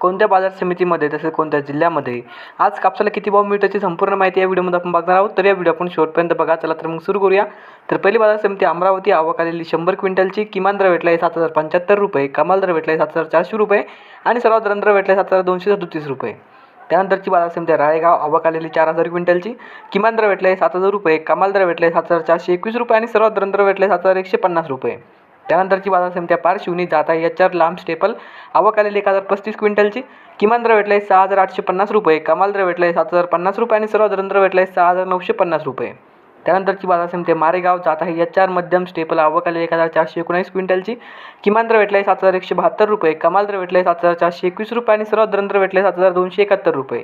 कोणत्या बाजार समितीमध्ये तसेच कोणत्या जिल्ह्यामध्ये? आज कापसाला किती भाव मिळतो याची संपूर्ण माहिती या व्हिडिओमध्ये आपण बघणार आहोत. तर या व्हिडिओ आपण शेवटपर्यंत बघा. चला तर मग सुरू करूया. तर पहिली बाजार समिती अमरावती आवक आलेली शंभर क्विंटलची किमान दर भेटला आहे सात हजार पंच्याहत्तर रुपये कमाल दर भेटला आहे सात हजार चारशे रुपये आणि सर्वात दर भेटला आहे सात हजार दोनशे सदतीस रुपये. त्यानंतरची बाजार समिती आहे राळेगाव आवक आलेली चार हजार क्विंटलची किमान दर भेटला आहे सात हजार रुपये कमाल दर भेटला आहे सात हजार चारशे एकवीस रुपये आणि सर्वात दर भेटले आहे सात हजार एकशे पन्नास रुपये. त्यानंतरची बाजार समित्या आहे पारशिवनी जाता एच आर लांब स्टेपल आवक आलेली एक हजार पस्तीस क्विंटलची. किमान दर भेटला आहे सहा हजार आठशे पन्नास रुपये. कमाल दर भेटला आहे सात हजार पन्नास रुपये आणि सर्वात दर भेटला आहे सहा हजार नऊशे पन्नास रुपये. त्यानंतरची बाजार समिती मारेगाव जात आहे. एच आर मध्यम स्टेपल आवक आलेली एक हजार चारशे एकोणीस क्विंटलची. किमान दर भेटला आहे सात हजार एकशे बहात्तर रुपये. कमाल दर भेटला आहे सात हजार चारशे एकवीस रुपये आणि सर्वात दर भेटला आहे सात हजार दोनशे एकाहत्तर रुपये.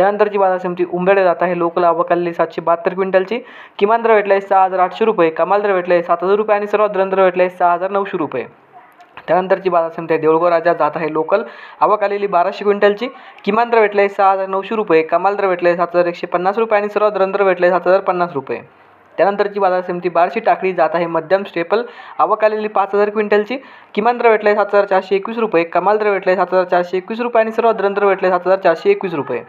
त्यानंतरची बाजार समिती उंबेडे जात आहे. लोकल अवकाली सातशे बहात्तर क्विंटलची. किमान दर भेटला आहे सहा हजार आठशे रुपये. कमाल दर भेटला आहे सात हजार रुपये आणि सर्वात दर भेटला आहे सहा हजार नऊशे रुपये. त्यानंतरची बाजार समिती आहे. देऊळगाव राजा जात आहे. लोकल आवक आलेली बाराशे क्विंटलची. किमान दर भेटला आहे सहा हजार नऊशे रुपये. कमाल दर भेटला आहे सात हजार एकशे पन्नास रुपये आणि सर्वात दर भेटला आहे सात हजार पन्नास रुपये. त्यानंतरची बाजार समिती बारशी टाकळी जात आहे. मध्यम स्टेपल आवक आलेली पाच हजार क्विंटलची. किमान दर भेटला आहे सात हजार चारशे एकवीस रुपये. कमाल दर भेटला आहे सात हजार चारशे एकवीस रुपये आणि सर्वात दर भेटले सात हजार चारशे एकवीस रुपये.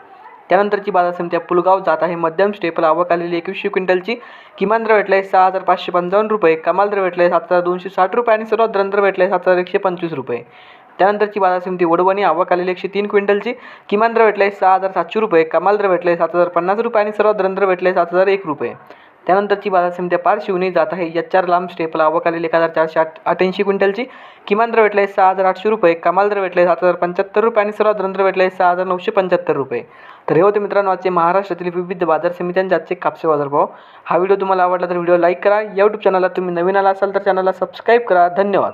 त्यानंतरची बाजार समिती पुलगाव जात आहे. मध्यम स्टेपल आवक आलेली एकवीसशे क्विंटलची किमान दर भेटला आहे सहा हजार पाचशे पंचावन्न रुपये कमाल दर भेटला आहे सात हजार दोनशे साठ रुपये आणि सर्वात दर भेटला आहे सात हजार एकशे पंचवीस रुपये. त्यानंतरची बाजार समिती वडवणी आवक आलेली एकशे तीन क्विंटलची किमान दर भेटला आहे सहा हजार सातशे रुपये कमाल दर भेटला आहे सात हजार पन्नास रुपये आणि सर्वात दर भेटला आहे सात हजार एक रुपये. त्यानंतरची बाजार समिती पार शिवणी जात आहे. या आर लांब स्टेपला. आवक आलेली एक हजार चारशे आठ अठ्ठ्याऐंशी क्विंटलची. किमान दर भेटला आहे सहा हजार आठशे रुपये. कमाल दर भेटला आहे सात हजार पंच्याहत्तर रुपये. आणि सर्वात दर भेटला आहे सहा हजार नऊशे पंच्याहत्तर रुपये. तर हे होते मित्रांनो आजचे महाराष्ट्रातील विविध बाजार समित्यांचे आजचे कापसे बाजारभाव. हा व्हिडिओ तुम्हाला आवडला तर व्हिडिओ लाईक करा. यूट्यूब चॅनलला तुम्ही नवीन आला असाल तर चॅनलला सबस्क्राईब करा. धन्यवाद.